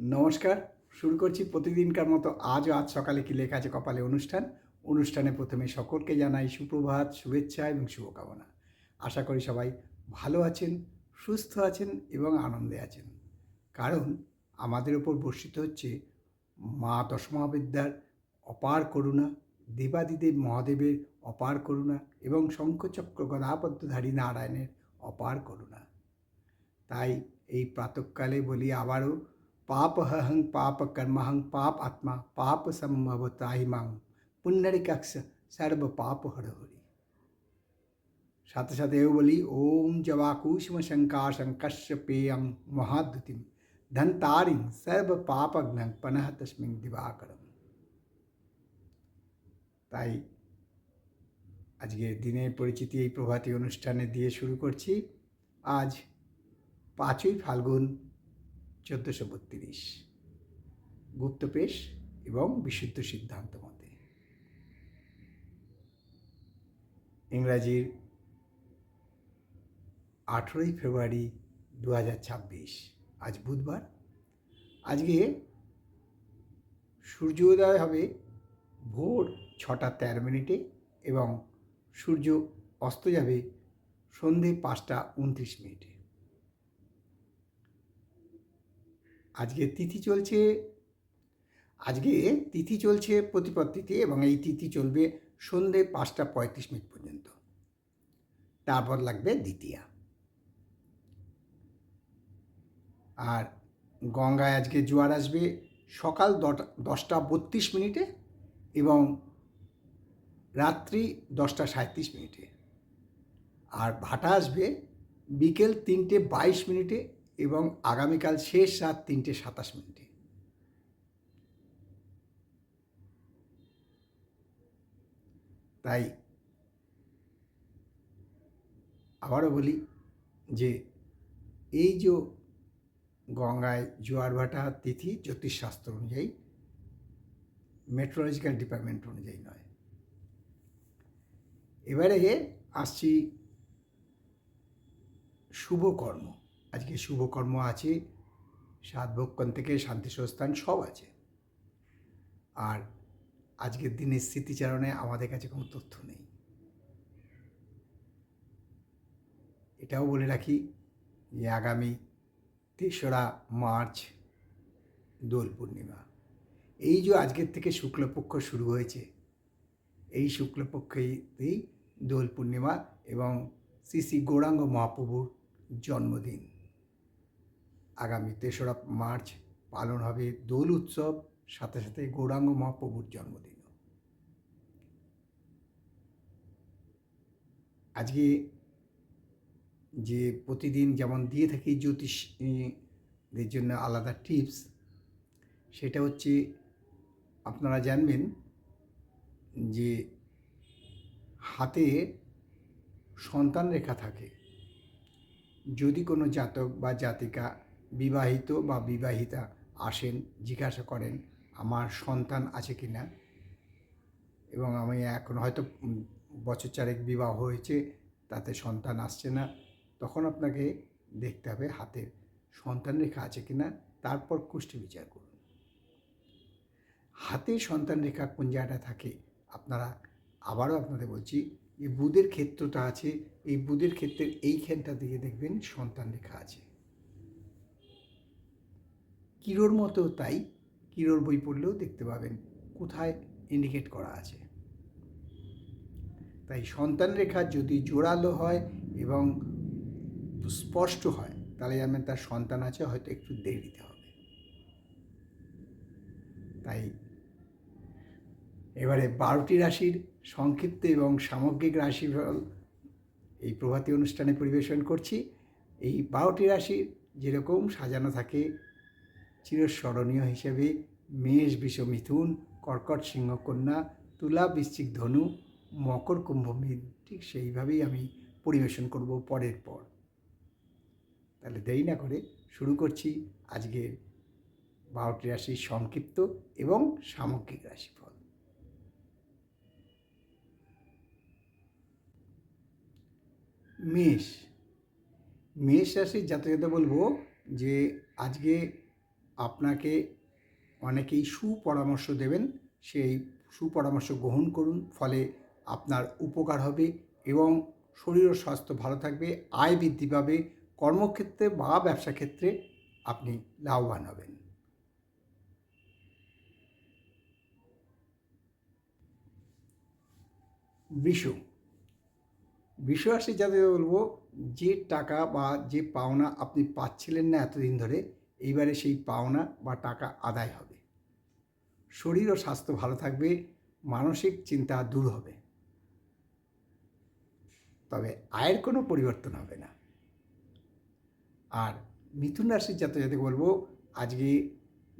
নমস্কার, শুরু করছি প্রতিদিনকার মতো আজও আজ সকালে কি লেখা আছে কপালে অনুষ্ঠান। অনুষ্ঠানে প্রথমে সকলকে জানাই সুপ্রভাত, শুভেচ্ছা এবং শুভকামনা। আশা করি সবাই ভালো আছেন, সুস্থ আছেন এবং আনন্দে আছেন। কারণ আমাদের ওপর বর্ষিত হচ্ছে মা দশমহাবিদ্যার অপার করুণা, দেবাদিদেব মহাদেবের অপার করুণা এবং শঙ্খচক্র গদাপদ্মধারী নারায়ণের অপার করুণা। তাই এই প্রাতকালে বলি আবারও পাপ কর্মহং পাপ আত্মা পাপ সম্ভব তাহিমাং পুণ্যরিকাক্ষ সর্ব পাপ হরহরি সাথে সাথে এও বলি ওম জবাকুষ্ম শঙ্কাশং কশ্যপেয়ং মহাদ্যুতিম ধন্তারিং সর্ব পাপগ্নং পনঃ তস্মিং দিবাকরম তাই আজকে দিনের পরিচিতি এই প্রভাতী অনুষ্ঠানে দিয়ে শুরু করছি আজ পাঁচই ফাল্গুন চোদ্দোশো বত্রিশ। গুপ্তপেশ এবং বিশুদ্ধ সিদ্ধান্ত মতে। ইংরাজির আঠেরোই ফেব্রুয়ারি দু হাজার ছাব্বিশ, আজ বুধবার। আজকে সূর্যোদয় হবে ভোর ছটা তেরো মিনিটে এবং সূর্য অস্ত যাবে সন্ধে পাঁচটা উনত্রিশ মিনিটে। আজকে তিথি চলছে। আজকে তিথি চলছে প্রতিপদ তিথি এবং এই তিথি চলবে সন্ধে পাঁচটা পঁয়ত্রিশ মিনিট পর্যন্ত। তারপর লাগবে দ্বিতীয়া। আর গঙ্গায় আজকে জোয়ার আসবে সকাল দশটা বত্রিশ মিনিটে এবং রাত্রি দশটা সাঁত্রিশ মিনিটে। আর ভাটা আসবে বিকেল তিনটে বাইশ মিনিটে এবং আগামীকাল শেষ রাত তিনটে সাতাশ মিনিটে। তাই আবারও বলি যে এই যে গঙ্গায় জোয়ার ভাটা তিথি জ্যোতিষশাস্ত্র অনুযায়ী মেট্রোলজিক্যাল ডিপার্টমেন্ট অনুযায়ী নয়। এবারে আসছি শুভকর্ম আজকে শুভকর্ম আছে সাত ভক্ষণ থেকে শান্তি স্থান সব আছে। আর আজকের দিনের স্মৃতিচারণে আমাদের কাছে কোনো তথ্য নেই। এটাও বলে রাখি যে আগামী তেসরা মার্চ দোল পূর্ণিমা। এই যে আজকের থেকে শুক্লপক্ষ শুরু হয়েছে, এই শুক্লপক্ষেই দোল পূর্ণিমা এবং শ্রী শ্রী গৌরাঙ্গ মহাপ্রভুর জন্মদিন। আগামী তেসরা মার্চ পালন হবে দোল উৎসব, সাথে সাথে গৌরাঙ্গ মহাপ্রভুর জন্মদিন আজকে যে প্রতিদিন যেমন দিয়ে থাকি জ্যোতিষদের জন্য আলাদা টিপস, সেটা হচ্ছে আপনারা জানবেন যে হাতে সন্তান রেখা থাকে। যদি কোনো জাতক বা জাতিকা বিবাহিত বা বিবাহিতা আসেন, জিজ্ঞাসা করেন, আমার সন্তান আছে কি না? এবং আমি এখন হয়তো বছর চারেক বিবাহ হয়েছে, তাতে সন্তান আসছে না। তখন আপনাকে দেখতে হবে হাতের সন্তান রেখা আছে কি না? তারপর কুষ্টি বিচার করুন। হাতে সন্তান রেখা কোন জায়গাটা থাকে? আপনারা, আবারও আপনাদের বলছি, এই বুধের ক্ষেত্রটা আছে, এই বুধের ক্ষেত্রের এইখানটা দিকে দেখবেন সন্তান রেখা আছে। কিরোর মতো তাই কিরোর বই পড়লেও দেখতে পাবেন কোথায় ইন্ডিকেট করা আছে। তাই সন্তান রেখা যদি জোরালো হয় এবং স্পষ্ট হয়, তাহলে জানবেন তার সন্তান আছে, হয়তো একটু দেরিতে হবে। তাই এবারে বারোটি রাশির সংক্ষিপ্ত এবং সামগ্রিক রাশিফল এই প্রভাতী অনুষ্ঠানে পরিবেশন করছি। এই বারোটি রাশির যেরকম সাজানো থাকে চিরস্মরণীয় হিসেবে মেষ বিষ মিথুন কর্কট সিংহ কন্যা তুলা বৃশ্চিক ধনু, মকর কুম্ভ ঠিক সেইভাবেই আমি পরিবেশন করব পরের পর। তাহলে দেরি না করে শুরু করছি আজকের বারোটি রাশির সংক্ষিপ্ত এবং সামগ্রিক রাশিফল। মেষ। মেষ রাশির জাতকতা বলব যে আজকে আপনাকে অনেকেই সুপরামর্শ দেবেন, সেই সুপরামর্শ গ্রহণ করুন, ফলে আপনার উপকার হবে এবং শরীর ও স্বাস্থ্য ভালো থাকবে, আয় বৃদ্ধি পাবে, কর্মক্ষেত্রে বা ব্যবসা ক্ষেত্রে আপনি লাভবান হবেন। বৃষ বৃষ রাশি যাদের বলব, যে টাকা বা যে পাওনা আপনি পাচ্ছিলেন না এতদিন ধরে এইবারে সেই পাওনা বা টাকা আদায় হবে। শরীর ও স্বাস্থ্য ভালো থাকবে, মানসিক চিন্তা দূর হবে। তবে আয়ের কোনো পরিবর্তন হবে না। আর মিথুন রাশির যাতে বলব, আজকে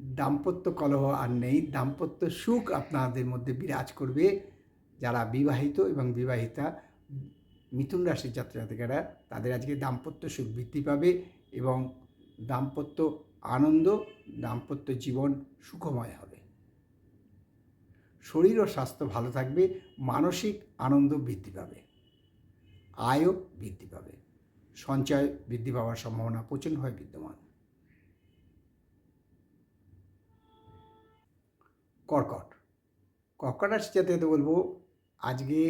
দাম্পত্য কলহ আর নেই, দাম্পত্য সুখ আপনাদের মধ্যে বিরাজ করবে। যারা বিবাহিত এবং বিবাহিতা, মিথুন রাশির জাতজাতিকারা, তাদের আজকে দাম্পত্য সুখ বৃদ্ধি পাবে এবং দাম্পত্য আনন্দ, দাম্পত্য জীবন সুখময় হবে। শরীর ও স্বাস্থ্য ভালো থাকবে, মানসিক আনন্দ বৃদ্ধি পাবে, আয়ও বৃদ্ধি পাবে, সঞ্চয় বৃদ্ধি পাওয়ার সম্ভাবনা প্রচণ্ডভাবে বিদ্যমান। কর্কট কর্কট রাশি যাতে বলব, আজকে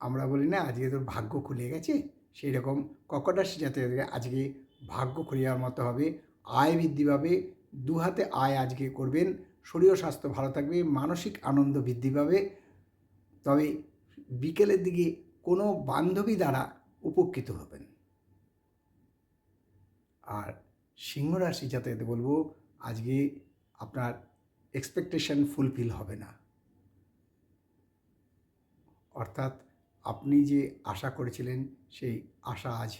আমরা বলি না, আজকে তোর ভাগ্য খুলে গেছে সেই রকম কর্কট রাশি যাতে আজকে ভাগ্য যাওয়ার মতো হবে। আয় বৃদ্ধি পাবে। দু হাতে আয় আজকে করবেন। শরীর স্বাস্থ্য ভালো থাকবে। মানসিক আনন্দ বৃদ্ধি পাবে। তবে বিকেলের দিকে কোনো বান্ধবী দ্বারা উপকৃত হবেন। আর সিংহ রাশি যাতে বলব, আজকে আপনার এক্সপেকটেশন ফুলফিল হবে না। অর্থাৎ আপনি যে আশা করেছিলেন, সেই আশা আজ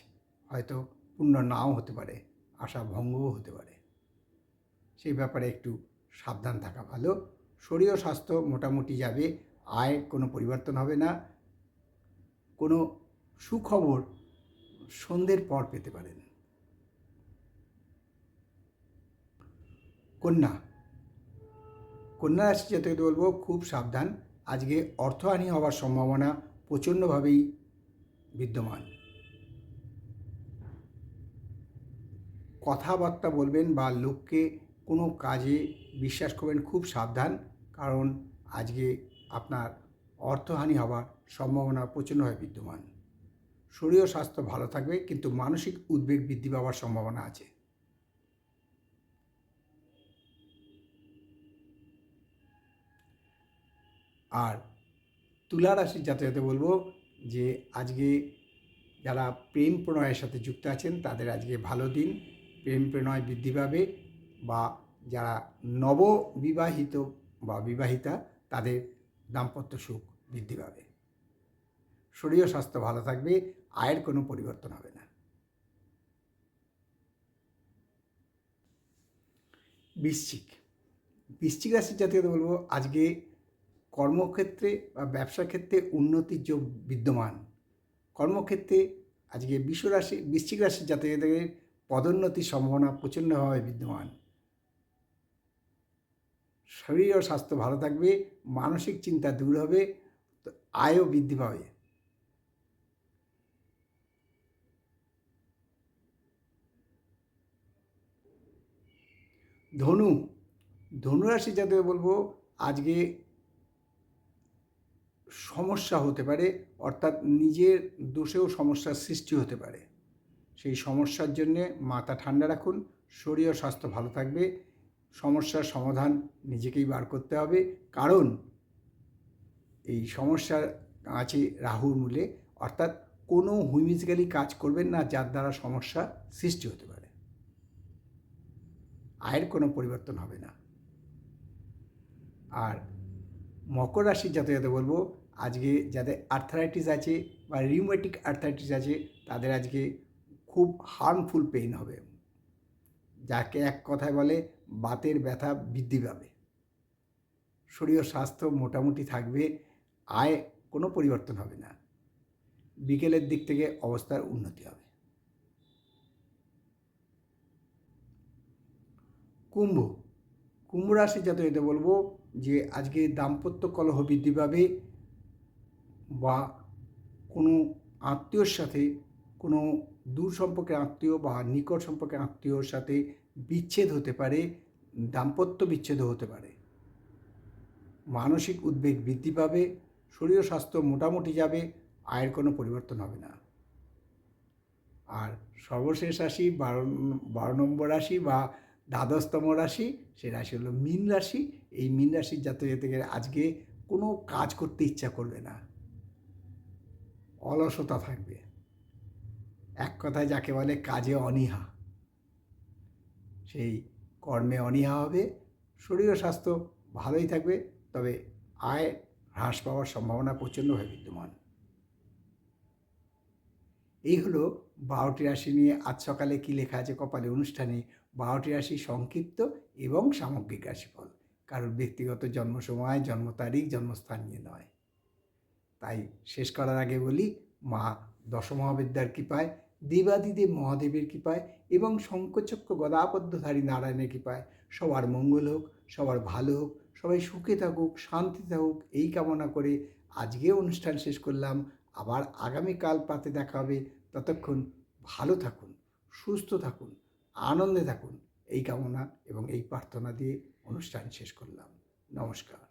হয়তো পূর্ণ নাও হতে পারে আশা ভঙ্গও হতে পারে। সেই ব্যাপারে একটু সাবধান থাকা ভালো। শরীর স্বাস্থ্য মোটামুটি যাবে, আয় কোনো পরিবর্তন হবে না। কোনো সুখবর সন্ধ্যের পর পেতে পারেন। কন্যা কন্যা রাশি যাতে বলব, খুব সাবধান। আজকে অর্থহানি হওয়ার সম্ভাবনা প্রচণ্ডভাবেই বিদ্যমান। কথাবার্তা বলবেন বা লোককে কোনো কাজে বিশ্বাস করবেন খুব সাবধান, কারণ আজকে আপনার অর্থহানি হওয়ার সম্ভাবনা প্রচণ্ডভাবে বিদ্যমান। শরীর স্বাস্থ্য ভালো থাকবে, কিন্তু মানসিক উদ্বেগ বৃদ্ধি পাওয়ার সম্ভাবনা আছে। আর তুলা রাশির যাতে বলব যে, আজকে যারা প্রেম প্রণয়ের সাথে যুক্ত আছেন, তাদের আজকে ভালো দিন। প্রেম প্রণয় বৃদ্ধি পাবে বা যারা নববিবাহিত বা বিবাহিতা, তাদের দাম্পত্য সুখ বৃদ্ধি পাবে। শরীর স্বাস্থ্য ভালো থাকবে, আয়ের কোনো পরিবর্তন হবে না। বৃশ্চিক। বৃশ্চিক রাশির জাতীয় বলব, আজকে কর্মক্ষেত্রে বা ব্যবসা ক্ষেত্রে উন্নতির যোগ বিদ্যমান। কর্মক্ষেত্রে আজকে বিশ্বরাশি বৃশ্চিক রাশির জাতকদের পদোন্নতির সম্ভাবনা প্রচণ্ডভাবে বিদ্যমান। শরীর ও স্বাস্থ্য ভালো থাকবে, মানসিক চিন্তা দূর হবে আয়ও বৃদ্ধি পাবে। ধনু ধনুরাশি যাতে বলব, আজকে সমস্যা হতে পারে, অর্থাৎ নিজের দোষেও সমস্যার সৃষ্টি হতে পারে। সেই সমস্যার জন্যে মাথা ঠান্ডা রাখুন, শরীর ও স্বাস্থ্য ভালো থাকবে। সমস্যার সমাধান নিজেকেই বার করতে হবে। কারণ এই সমস্যার আছে রাহুর মূলে, অর্থাৎ কোনো হুইমিজিক্যালি কাজ করবেন না, যার দ্বারা সমস্যা সৃষ্টি হতে পারে। আয়ের কোনো পরিবর্তন হবে না। আর মকর রাশির যাতে যাতে বলব, আজকে যাদের আর্থারাইটিস আছে বা রিউমেটিক আর্থারাইটিস আছে, তাদের আজকে খুব হার্মফুল পেইন হবে। যাকে এক কথায় বলে বাতের ব্যথা বৃদ্ধি পাবে। শরীর স্বাস্থ্য মোটামুটি থাকবে, আয় কোনো পরিবর্তন হবে না। বিকেলের দিক থেকে অবস্থার উন্নতি হবে। কুম্ভ। কুম্ভ রাশি যাতে এতে বলব যে আজকে দাম্পত্য কলহ বৃদ্ধি পাবে বা কোনো আত্মীয়র সাথে কোনো দূর সম্পর্কের আত্মীয় বা নিকট সম্পর্কের আত্মীয়র সাথে বিচ্ছেদ হতে পারে, দাম্পত্য বিচ্ছেদ হতে পারে। মানসিক উদ্বেগ বৃদ্ধি পাবে, শরীর স্বাস্থ্য মোটামুটি যাবে, আয়ের কোনো পরিবর্তন হবে না। আর সর্বশেষ রাশি বারো বারো নম্বর রাশি বা দ্বাদশতম রাশি, সে রাশি হলো মীন রাশি। এই মীন রাশির জাতক জাতকের আজকে কোনো কাজ করতে ইচ্ছা করবে না। অলসতা থাকবে। এক কথায় যাকে বলে কাজে অনীহা। সেই কর্মে অনীহা হবে, শরীর ও স্বাস্থ্য ভালোই থাকবে, তবে আয় হ্রাস পাওয়ার সম্ভাবনা প্রচণ্ডভাবে বিদ্যমান। এই হলো বারোটি রাশি নিয়ে আজ সকালে কী লেখা আছে কপালে অনুষ্ঠানে বারোটি রাশি সংক্ষিপ্ত এবং সামগ্রিক রাশিফল। কারোর ব্যক্তিগত জন্ম সময় জন্ম তারিখ, জন্মস্থান নিয়ে নয়। তাই শেষ করার আগে বলি, মা দশমহাবিদ্যার কৃপায় দেবাদিদেব মহাদেবের কৃপায় এবং শঙ্কচক্র গদাপদ্মধারী নারায়ণের কৃপায়। সবার মঙ্গল হোক, সবার ভালো হোক, সবাই সুখে থাকুক শান্তি থাকুক, এই কামনা করে আজকে অনুষ্ঠান শেষ করলাম। আবার আগামীকাল প্রাতে দেখা হবে। ততক্ষণ ভালো থাকুন, সুস্থ থাকুন, আনন্দে থাকুন। এই কামনা এবং এই প্রার্থনা দিয়ে অনুষ্ঠান শেষ করলাম। নমস্কার।